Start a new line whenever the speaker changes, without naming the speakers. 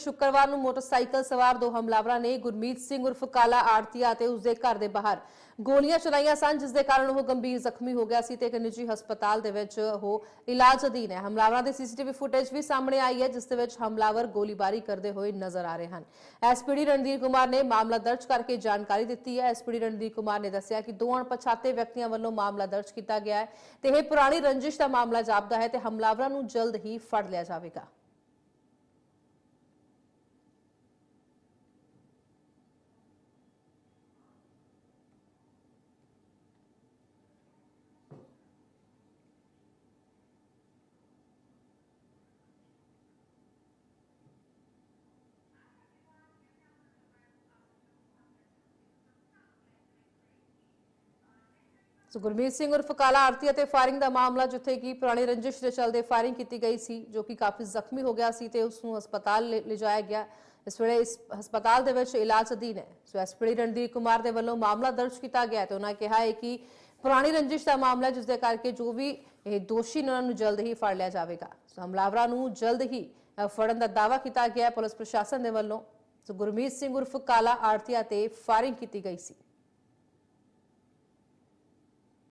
ਸ਼ੁੱਕਰਵਾਰ ਨੂੰ ਮੋਟਰਸਾਈਕਲ ਸਵਾਰ ਦੋ ਹਮਲਾਵਰਾਂ ਨੇ ਗੁਰਮੀਤ ਸਿੰਘ ਉਰਫ ਕਾਲਾ ਆੜਤੀਆ ਤੇ ਉਸਦੇ ਘਰ ਦੇ ਬਾਹਰ ਗੋਲੀਆਂ ਚਲਾਈਆਂ ਸਨ, ਜਿਸ ਦੇ ਕਾਰਨ ਉਹ ਗੰਭੀਰ ਜ਼ਖਮੀ ਹੋ ਗਿਆ ਸੀ ਤੇ ਇੱਕ ਨਿੱਜੀ ਹਸਪਤਾਲ ਦੇ ਵਿੱਚ ਉਹ ਇਲਾਜ ਅਧੀਨ ਹੈ। ਹਮਲਾਵਰਾਂ ਦੀ ਸੀਸੀਟੀਵੀ ਫੁਟੇਜ ਵੀ ਸਾਹਮਣੇ ਆਈ ਹੈ, ਜਿਸ ਦੇ ਵਿੱਚ ਹਮਲਾਵਰ ਗੋਲੀਬਾਰੀ ਕਰਦੇ ਹੋਏ ਨਜ਼ਰ ਆ ਰਹੇ ਹਨ। ਐਸਪੀਡੀ ਰਣਧੀਰ ਕੁਮਾਰ ਨੇ ਮਾਮਲਾ ਦਰਜ ਕਰਕੇ ਜਾਣਕਾਰੀ ਦਿੱਤੀ ਹੈ। ਐਸਪੀਡੀ ਰਣਧੀਰ ਕੁਮਾਰ ਨੇ ਦੱਸਿਆ ਕਿ ਦੋ ਅਣਪਛਾਤੇ ਵਿਅਕਤੀਆਂ ਵੱਲੋਂ ਮਾਮਲਾ ਦਰਜ ਕੀਤਾ ਗਿਆ ਹੈ ਤੇ ਇਹ ਪੁਰਾਣੀ ਰੰਜਿਸ਼ ਦਾ ਮਾਮਲਾ ਜਾਪਦਾ ਹੈ ਤੇ ਹਮਲਾਵਰਾਂ ਨੂੰ ਜਲਦ ਹੀ ਫੜ ਲਿਆ ਜਾਵੇਗਾ। ਸੋ ਗੁਰਮੀਤ ਸਿੰਘ ਉਰਫ ਕਾਲਾ ਆਰਤੀ ਅਤੇ ਫਾਇਰਿੰਗ ਦਾ ਮਾਮਲਾ ਜਿੱਥੇ ਕਿ ਪੁਰਾਣੀ ਰੰਜਿਸ਼ ਦੇ ਚਲਦੇ ਫਾਇਰਿੰਗ ਕੀਤੀ ਗਈ ਸੀ ਜੋ ਕਿ ਕਾਫੀ ਜ਼ਖਮੀ ਹੋ ਗਿਆ ਸੀ ਤੇ ਉਸ ਨੂੰ ਹਸਪਤਾਲ ਲੈ- ਲਿਜਾਇਆ ਗਿਆ। ਇਸ ਵੇਲੇ ਇਸ ਹਸਪਤਾਲ ਦੇ ਵਿੱਚ ਇਲਾਜ ਅਧੀਨ ਹੈ। ਸੋ ਐਸਪੀਡੀ ਰਣਦੀਪ ਕੁਮਾਰ ਦੇ ਵੱਲੋਂ ਮਾਮਲਾ ਦਰਜ ਕੀਤਾ ਗਿਆ ਤੇ ਉਹਨਾਂ ਕਿਹਾ ਹੈ ਕਿ ਪੁਰਾਣੀ ਰੰਜਿਸ਼ ਦਾ ਮਾਮਲਾ ਹੈ, ਜਿਸ ਦੇ ਕਰਕੇ ਜੋ ਵੀ ਇਹ ਦੋਸ਼ੀ ਨੇ ਉਹਨਾਂ ਨੂੰ ਜਲਦ ਹੀ ਫੜ ਲਿਆ ਜਾਵੇਗਾ। ਸੋ ਹਮਲਾਵਰਾਂ ਨੂੰ ਜਲਦ ਹੀ ਫੜਨ ਦਾ ਦਾਅਵਾ ਕੀਤਾ ਗਿਆ ਪੁਲਿਸ ਪ੍ਰਸ਼ਾਸਨ ਦੇ ਵੱਲੋਂ। ਸੋ ਗੁਰਮੀਤ ਸਿੰਘ ਉਰਫ ਕਾਲਾ ਆਰਤੀਆ ਤੇ ਫਾਇਰਿੰਗ ਕੀਤੀ ਗਈ ਸੀ।